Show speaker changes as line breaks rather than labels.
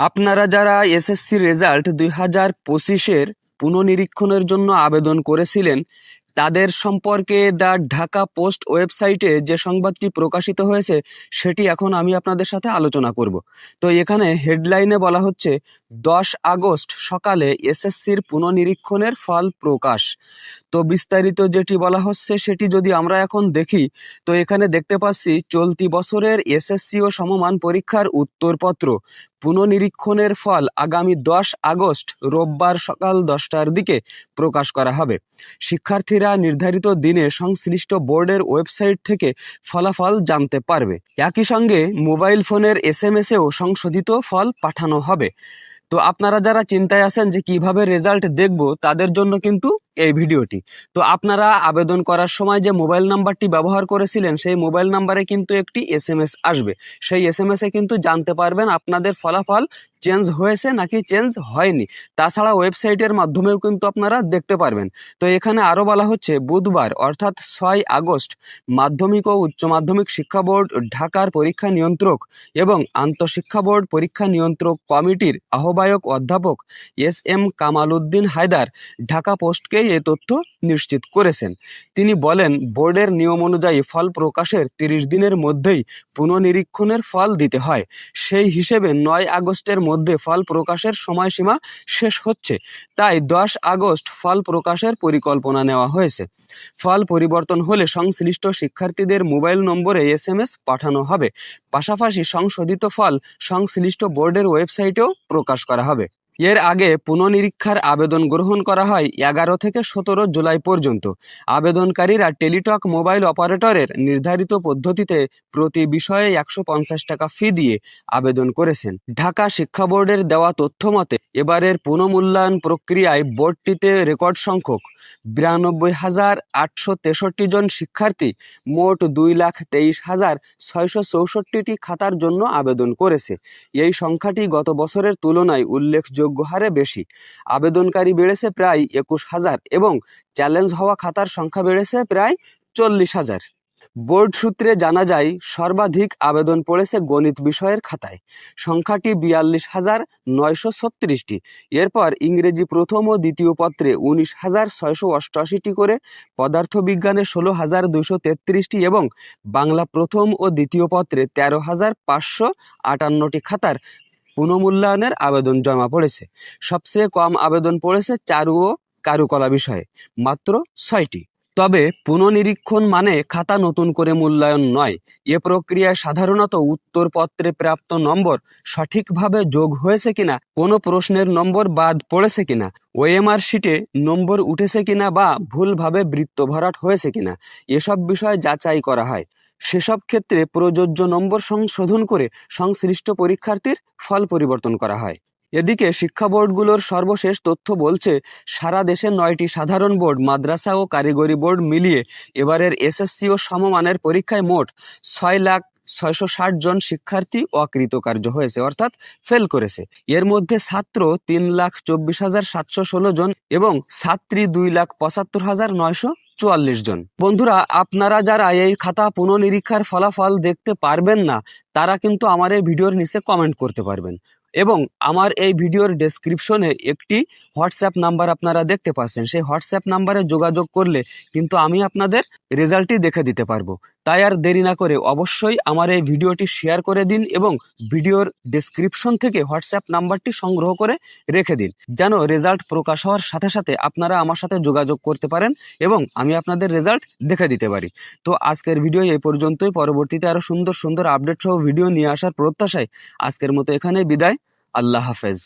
আপনারা যারা SSC result দুই হাজার পঁচিশের পুনঃনিরীক্ষণের জন্য আবেদন করেছিলেন, তাদের সম্পর্কে দ্য ঢাকা পোস্ট ওয়েবসাইটে যে সংবাদটি প্রকাশিত হয়েছে, সেটি এখন আমি আপনাদের সাথে আলোচনা করব। তো এখানে হেডলাইনে বলা হচ্ছে, দশ আগস্ট সকালে এসএসসির পুনঃনিরীক্ষণের ফল প্রকাশ। তো বিস্তারিত যেটি বলা হচ্ছে, সেটি যদি আমরা এখন দেখি, তো এখানে দেখতে পাচ্ছি, চলতি বছরের এসএসসি ও সমমান পরীক্ষার উত্তরপত্র। পুনঃনিরীক্ষণের ফল আগামী দশ আগস্ট রোববার সকাল দশটার দিকে প্রকাশ করা হবে। শিক্ষার্থীরা নির্ধারিত দিনে সংশ্লিষ্ট বোর্ডের ওয়েবসাইট থেকে ফলাফল জানতে পারবে। একই সঙ্গে মোবাইল ফোনের এস এম এসেও সংশোধিত ফল পাঠানো হবে। তো আপনারা যারা চিন্তায় আছেন যে কীভাবে রেজাল্ট দেখব, তাদের জন্য কিন্তু এই ভিডিওটি। তো আপনারা আবেদন করার সময় যে মোবাইল নাম্বারটি ব্যবহার করেছিলেন, সেই মোবাইল নাম্বারে কিন্তু একটি এস আসবে। সেই এস এম এ কিন্তু জানতে পারবেন আপনাদের ফলাফল চেঞ্জ হয়েছে নাকি চেঞ্জ হয়নি। তাছাড়া ওয়েবসাইটের মাধ্যমেও কিন্তু আপনারা দেখতে পারবেন। তো এখানে আরও বলা হচ্ছে, বুধবার অর্থাৎ ছয় আগস্ট, মাধ্যমিক ও উচ্চ মাধ্যমিক শিক্ষা বোর্ড ঢাকার পরীক্ষা নিয়ন্ত্রক এবং আন্তঃশিক্ষা বোর্ড পরীক্ষা নিয়ন্ত্রক কমিটির আহ্বায়ক অধ্যাপক এস এম কামাল উদ্দিন হায়দার ঢাকা পোস্টকেই এ তথ্য নিশ্চিত করেছেন। তিনি বলেন, বোর্ডের নিয়ম অনুযায়ী ফল প্রকাশের তিরিশ দিনের মধ্যেই পুনঃনিরীক্ষণের ফল দিতে হয়। সেই হিসেবে নয় আগস্টের মধ্যে ফল প্রকাশের সময়সীমা শেষ হচ্ছে। তাই দশ আগস্ট ফল প্রকাশের পরিকল্পনা নেওয়া হয়েছে। ফল পরিবর্তন হলে সংশ্লিষ্ট শিক্ষার্থীদের মোবাইল নম্বরে এস এম এস পাঠানো হবে। পাশাপাশি সংশোধিত ফল সংশ্লিষ্ট বোর্ডের ওয়েবসাইটেও প্রকাশ করা হবে। এর আগে পুনঃনিরীক্ষার আবেদন গ্রহণ করা হয় এগারো থেকে সতেরো জুলাই পর্যন্ত। আবেদনকারীরা টেলিটক মোবাইল অপারেটরের নির্ধারিত পদ্ধতিতে প্রতি বিষয়ে একশো পঞ্চাশ টাকা ফি দিয়ে আবেদন করেছেন। ঢাকা শিক্ষা বোর্ডের দেওয়া তথ্য মতে, এবারের পুনঃমূল্যায়ন প্রক্রিয়ায় বোর্ডটিতে রেকর্ড সংখ্যক বিরানব্বই হাজার আটশো তেষট্টি জন শিক্ষার্থী, মোট দুই লাখ তেইশ হাজার ছয়শো চৌষট্টিটি খাতার জন্য আবেদন করেছে। এই সংখ্যাটি গত বছরের তুলনায় উল্লেখযোগ্য হারে বেশি। আবেদনকারী বেড়েছে প্রায় একুশ হাজার এবং চ্যালেঞ্জ হওয়া খাতার সংখ্যা বেড়েছে প্রায় চল্লিশ হাজার। বোর্ড সূত্রে জানা যায়, সর্বাধিক আবেদন পড়েছে গণিত বিষয়ের খাতায়। সংখ্যাটি বিয়াল্লিশ হাজার নয়শো ছত্রিশটি। এরপর ইংরেজি প্রথম ও দ্বিতীয় পত্রে উনিশ হাজার ছয়শো অষ্টআশিটি করে পদার্থবিজ্ঞানে ষোলো হাজার দুশো তেত্রিশটি এবং বাংলা প্রথম ও দ্বিতীয় পত্রে তেরো হাজার পাঁচশো আটান্নটি খাতার পুনঃমূল্যায়নের আবেদন জমা পড়েছে। সবচেয়ে কম আবেদন পড়েছে চারু ও কারুকলা বিষয়ে, মাত্র ছয়টি। তবে পুনঃনিরীক্ষণ মানে খাতা নতুন করে মূল্যায়ন নয়। এ প্রক্রিয়ায় সাধারণত উত্তরপত্রে প্রাপ্ত নম্বর সঠিকভাবে যোগ হয়েছে কিনা, কোনো প্রশ্নের নম্বর বাদ পড়েছে কিনা, ওএমআর শিটে নম্বর উঠেছে কিনা বা ভুলভাবে বৃত্ত ভরাট হয়েছে কিনা, এসব বিষয় যাচাই করা হয়। সেসব ক্ষেত্রে প্রযোজ্য নম্বর সংশোধন করে সংশ্লিষ্ট পরীক্ষার্থীর ফল পরিবর্তন করা হয়। এদিকে শিক্ষা বোর্ডগুলোর সর্বশেষ তথ্য বলছে, সারা দেশে নয়টি সাধারণ বোর্ড, মাদ্রাসা ও কারিগরি বোর্ড মিলিয়ে এবারের এসএসসি ও সমমানের পরীক্ষায় মোট ছয় লাখ ছয়শো ষাট জন শিক্ষার্থী অকৃতকার্য হয়েছে, অর্থাৎ ফেল করেছে। এর মধ্যে ছাত্র তিন লাখ চব্বিশ হাজার সাতশো ষোলো জন এবং ছাত্রী দুই লাখ পঁচাত্তর হাজার নয়শো চুয়াল্লিশ জন। বন্ধুরা, আপনারা যারা এই খাতা পুনঃনিরীক্ষার ফলাফল দেখতে পারবেন না, তারা কিন্তু আমার এই ভিডিওর নিচে কমেন্ট করতে পারবেন। এবং আমার এই ভিডিওর ডেসক্রিপশনে একটি হোয়াটসঅ্যাপ নাম্বার আপনারা দেখতে পাচ্ছেন। সেই হোয়াটসঅ্যাপ নাম্বারে যোগাযোগ করলে কিন্তু আমি আপনাদের রেজাল্টটি দেখে দিতে পারব। তাই আর দেরি না করে অবশ্যই আমার এই ভিডিওটি শেয়ার করে দিন এবং ভিডিওর ডেসক্রিপশন থেকে হোয়াটসঅ্যাপ নাম্বারটি সংগ্রহ করে রেখে দিন। যেন রেজাল্ট প্রকাশ হওয়ার সাথে সাথে আপনারা আমার সাথে যোগাযোগ করতে পারেন এবং আমি আপনাদের রেজাল্ট দেখে দিতে পারি। তো আজকের ভিডিও এই পর্যন্তই। পরবর্তীতে আরও সুন্দর সুন্দর আপডেট সহ ভিডিও নিয়ে আসার প্রত্যাশায় আজকের মতো এখানে বিদায়। আল্লাহ হাফেজ।